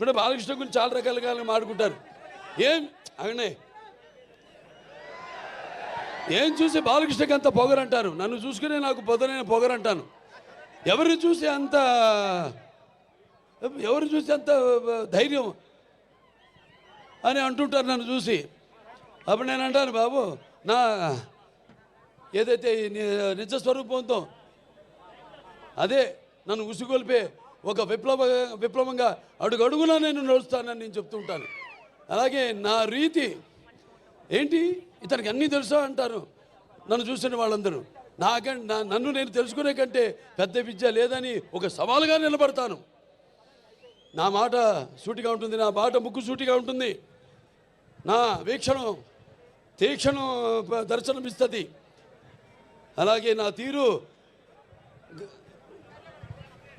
ఇప్పుడు బాలకృష్ణ గురించి చాలా రకాలుగా మాడుకుంటారు ఏం? అవునే ఏం చూసి బాలకృష్ణకి అంత పొగరంటారు? నన్ను చూసుకునే నాకు పొదనైన పొగరంటాను. ఎవరిని చూసి అంత ఎవరు చూసి అంత ధైర్యం అని అంటుంటారు నన్ను చూసి. అప్పుడు నేను అంటాను బాబు నా ఏదైతే నిజ స్వరూపంతో అదే నన్ను ఉసిగొల్పే ఒక విప్లవ విప్లవంగా అడుగడుగునా నేను నడుస్తానని నేను చెప్తూ ఉంటాను అలాగే నా రీతి ఏంటి? ఇతనికి అన్నీ తెలుసా అంటారు నన్ను చూసిన వాళ్ళందరూ. నాకంటే నా నన్ను నేను తెలుసుకునే కంటే పెద్ద విద్య లేదని ఒక సవాలుగా నిలబడతాను. నా మాట సూటిగా ఉంటుంది నా మాట ముక్కు సూటిగా ఉంటుంది. నా వీక్షణం తీక్షణం దర్శనమిస్తుంది. అలాగే నా తీరు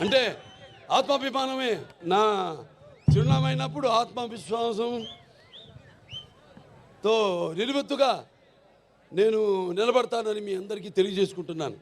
అంటే ఆత్మాభిమానమే. నా చిరునామైనప్పుడు ఆత్మవిశ్వాసంతో నిలువెత్తుగా నేను నిలబడతానని మీ అందరికీ తెలియజేసుకుంటున్నాను.